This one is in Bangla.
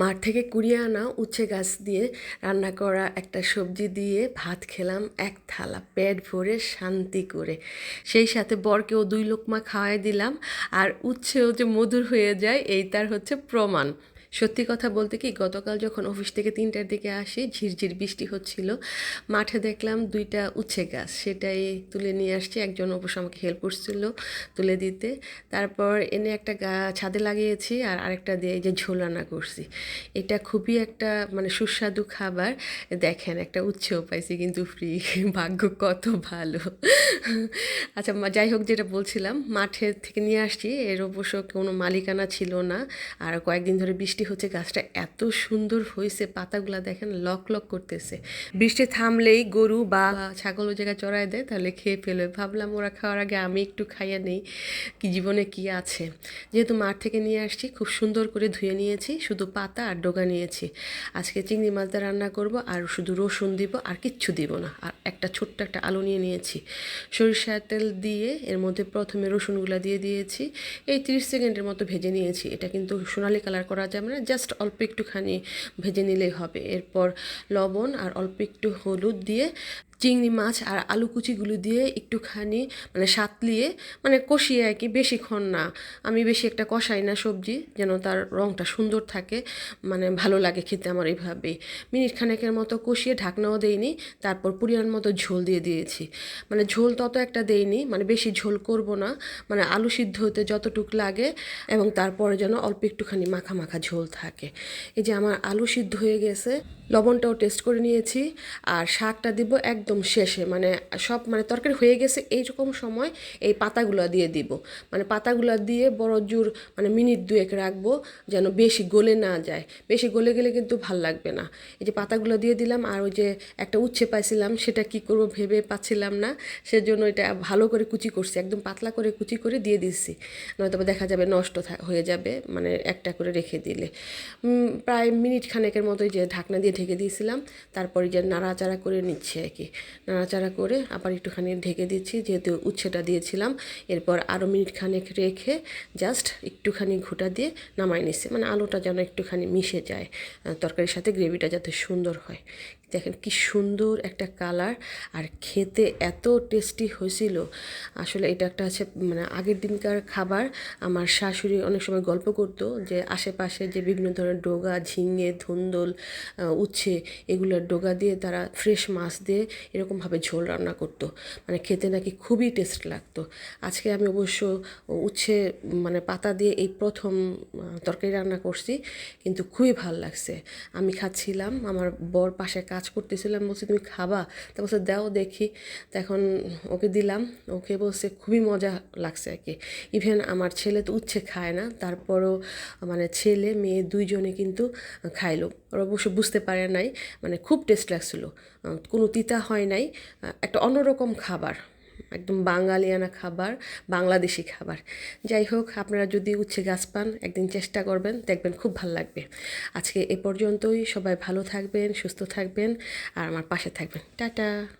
মাঠ থেকে কুড়িয়ে আনা উচ্ছে গাছ দিয়ে রান্না করা একটা সবজি দিয়ে ভাত খেলাম এক থালা, পেট ভরে শান্তি করে। সেই সাথে বরকেও দুই লোকমা খাওয়াই দিলাম। আর উচ্ছেও যে মধুর হয়ে যায় এই তার হচ্ছে প্রমাণ। সত্যি কথা বলতে কি, গতকাল যখন অফিস থেকে তিনটার দিকে আসি, ঝিরঝির বৃষ্টি হচ্ছিল। মাঠে দেখলাম দুইটা উচ্ছে গাছ, সেটাই তুলে নিয়ে আসছি। একজন অবশ্য আমাকে হেল্প করছিল তুলে দিতে। তারপর এনে একটা গা, ছাদে লাগিয়েছি আর আরেকটা দিয়ে এই যে ঝোল করছি। এটা খুবই একটা মানে সুস্বাদু খাবার। দেখেন, একটা উচ্ছেও পাইছি কিন্তু ফ্রি ভাগ্য কত ভালো। আচ্ছা যাই হোক, যেটা বলছিলাম, মাঠে থেকে নিয়ে আসছি। এর অবশ্য কোনো মালিকানা ছিল না। আর কয়েকদিন ধরে বৃষ্টি হচ্ছে, গাছটা এত সুন্দর হয়েছে, পাতাগুলা দেখেন লক লক করতেছে। বৃষ্টি থামলেই গরু বা ছাগল ওই জায়গায় চড়াই দেয়, তাহলে খেয়ে ফেলে। ভাবলাম ওরা খাওয়ার আগে আমি একটু খাইয়ে নেই, কি জীবনে কি আছে। যেহেতু মাঠ থেকে নিয়ে আসছি, খুব সুন্দর করে ধুয়ে নিয়েছি, শুধু পাতা আর ডোগা নিয়েছি। আজকে চিংড়ি মাছ দিয়ে রান্না করব, আর শুধু রসুন দিব, আর কিচ্ছু দিব না। আর একটা ছোট্ট একটা আলু নিয়ে নিয়েছি। সরিষার তেল দিয়ে এর মধ্যে প্রথমে রসুনগুলো দিয়ে দিয়েছি। এই তিরিশ সেকেন্ডের মতো ভেজে নিয়েছি। এটা কিন্তু সোনালি কালার করা যাবে না জাস্ট অল্প একটুখানি ভেজে নিলেই হবে। এরপর লবণ আর অল্প একটু হলুদ দিয়ে চিংড়ি মাছ আর আলু কুচিগুলো দিয়ে একটুখানি মানে সাতলিয়ে মানে কষিয়ে আর কি বেশিক্ষণ না। আমি বেশি একটা কষাই না সবজি, যেন তার রঙটা সুন্দর থাকে মানে ভালো লাগে খেতে আমার এইভাবেই মিনিট খানেকের মতো কষিয়ে ঢাকনাও দেইনি, তারপর পরিমাণ মতো ঝোল দিয়ে দিয়েছি। মানে ঝোল তত একটা দেইনি মানে বেশি ঝোল করব না মানে আলু সিদ্ধ হতে যতটুক লাগে এবং তারপরে যেন অল্প একটুখানি মাখা মাখা ঝোল থাকে। এই যে আমার আলু সিদ্ধ হয়ে গেছে, লবণটাও টেস্ট করে নিয়েছি, আর শাকটা দিব একদম শেষে মানে সব মানে তরকারি হয়ে গেছে এইরকম সময় এই পাতাগুলো দিয়ে দিব। মানে পাতাগুলো দিয়ে বড় জোর মানে মিনিট দুয়েক রাখব যেন বেশি গলে না যায়। বেশি গলে গেলে কিন্তু ভালো লাগবে না। এই যে পাতাগুলো দিয়ে দিলাম আর ওই যে একটা উচ্ছে পাইছিলাম, সেটা কি করব ভেবে পাচ্ছিলাম না। সেজন্য এটা ভালো করে কুচি করছি, একদম পাতলা করে কুচি করে দিয়ে দিচ্ছি নয়তো দেখা যাবে নষ্ট হয়ে যাবে মানে একটা করে রেখে দিলে। প্রায় মিনিট খানেকের মতোই যে ঢাকনা দিয়ে ঢেকে দিয়েছিলাম, তারপরে যে নাড়াচাড়া করে নিচ্ছে আর কি। নাড়াচাড়া করে আবার একটুখানি ঢেকে দিচ্ছি, যেহেতু উচ্ছেটা দিয়েছিলাম। এরপর আরও মিনিট খানেক রেখে জাস্ট একটুখানি ঘুটা দিয়ে নামাই নিচ্ছে। মানে আলুটা যেন একটুখানি মিশে যায় তরকারির সাথে গ্রেভিটা যাতে সুন্দর হয়। দেখেন কি সুন্দর একটা কালার। আর খেতে এত টেস্টি হয়েছিল। আসলে এটা একটা আছে মানে আগের দিনকার খাবার। আমার শাশুড়ি অনেক সময় গল্প করতো যে আশেপাশে যে বিভিন্ন ধরনের ডোগা, ঝিঙে, ধুন্দল উচ্ছে এগুলোর ডোগা দিয়ে তারা ফ্রেশ মাছ দিয়ে এরকমভাবে ঝোল রান্না করতো। মানে খেতে নাকি খুবই টেস্ট লাগতো। আজকে আমি অবশ্য উচ্ছে মানে পাতা দিয়ে এই প্রথম তরকারি রান্না করছি। কিন্তু খুবই ভালো লাগছে। আমি খাচ্ছিলাম, আমার বর পাশে কাজ করতেছিলাম, বলছি, তুমি খাবা? তা বলছে, দাও দেখি। তো এখন ওকে দিলাম। ওকে বলছে, খুবই মজা লাগছে আর কি। ইভেন আমার ছেলে তো উচ্ছে খায় না। তারপরও মানে ছেলে, মেয়ে দুইজনে কিন্তু খাইলো। ওরা অবশ্য বুঝতে পারে নাই। মানে খুব টেস্ট লাগছিল। কোনো তিতা হয় নাই। একটা অন্যরকম খাবার। একদম বাঙালিয়ানা খাবার, বাংলাদেশি খাবার। যাই হোক, আপনারা যদি উচ্ছে গাছ পান, একদিন চেষ্টা করবেন, দেখবেন খুব ভালো লাগবে। আজকে এ পর্যন্তই, সবাই ভালো থাকবেন, সুস্থ থাকবেন, আর আমার পাশে থাকবেন। টাটা!